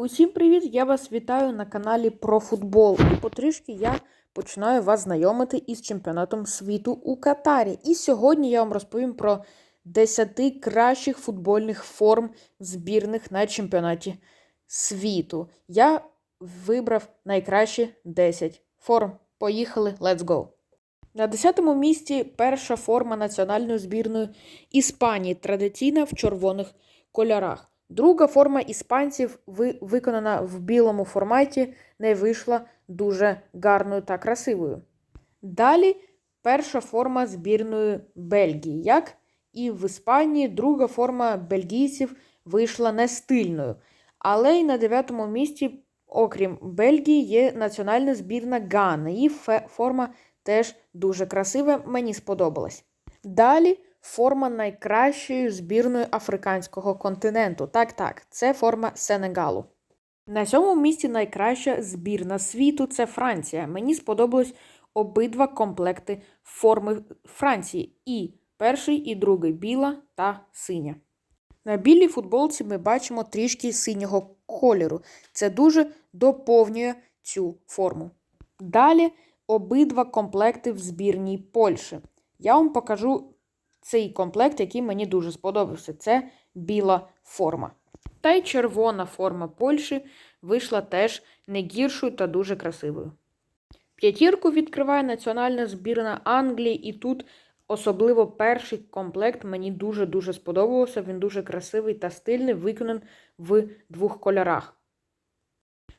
Усім привіт! Я вас вітаю на каналі про футбол. І потрішки я починаю вас знайомити із чемпіонатом світу у Катарі. І сьогодні я вам розповім про 10 кращих футбольних форм збірних на чемпіонаті світу. Я вибрав найкращі 10 форм. Поїхали, let's go! На 10-му місці перша форма національної збірної Іспанії, традиційна в червоних кольорах. Друга форма іспанців, виконана в білому форматі, не вийшла дуже гарною та красивою. Далі перша форма збірної Бельгії. Як і в Іспанії, друга форма бельгійців вийшла не стильною. Але й на дев'ятому місці, окрім Бельгії, є національна збірна Гана. Її форма теж дуже красива, мені сподобалась. Далі форма найкращої збірної африканського континенту. Так, так, це форма Сенегалу. На сьомому місці найкраща збірна світу це Франція. Мені сподобались обидва комплекти форми Франції. І перший, і другий біла та синя. На білій футболці ми бачимо трішки синього кольору. Це дуже доповнює цю форму. Далі обидва комплекти в збірній Польщі. Я вам покажу цей комплект, який мені дуже сподобався. Це біла форма. Та й червона форма Польщі вийшла теж не гіршою та дуже красивою. П'ятірку відкриває національна збірна Англії, і тут особливо перший комплект мені дуже-дуже сподобався. Він дуже красивий та стильний, виконаний в двох кольорах.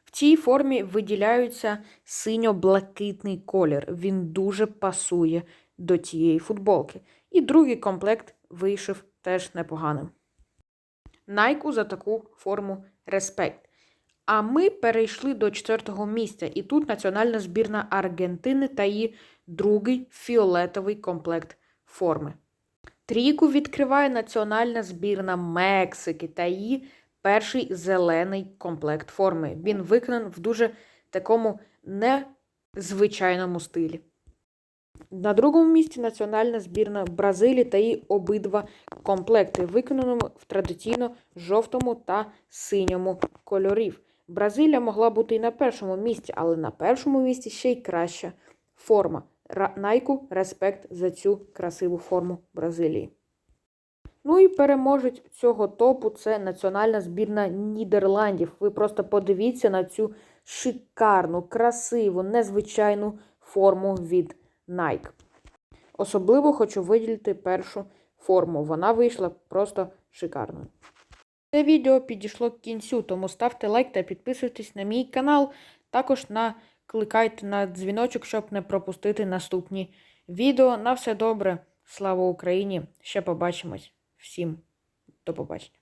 В цій формі виділяється синьо-блакитний колір. Він дуже пасує до цієї футболки. І другий комплект вийшов теж непоганим. Найку за таку форму респект. А ми перейшли до четвертого місця, і тут національна збірна Аргентини та її другий фіолетовий комплект форми. Трійку відкриває національна збірна Мексики та її перший зелений комплект форми. Він виконаний в дуже такому незвичайному стилі. На другому місці національна збірна Бразилії та її обидва комплекти, виконаному в традиційно жовтому та синьому кольорів. Бразилія могла бути і на першому місці, але на першому місці ще й краща форма. Найку респект за цю красиву форму Бразилії. Ну і переможець цього топу це національна збірна Нідерландів. Ви просто подивіться на цю шикарну, красиву, незвичайну форму від Nike. Особливо хочу виділити першу форму. Вона вийшла просто шикарною. Це відео підійшло к кінцю, тому ставте лайк та підписуйтесь на мій канал. Також накликайте на дзвіночок, щоб не пропустити наступні відео. На все добре. Слава Україні! Ще побачимось. Всім до побачення.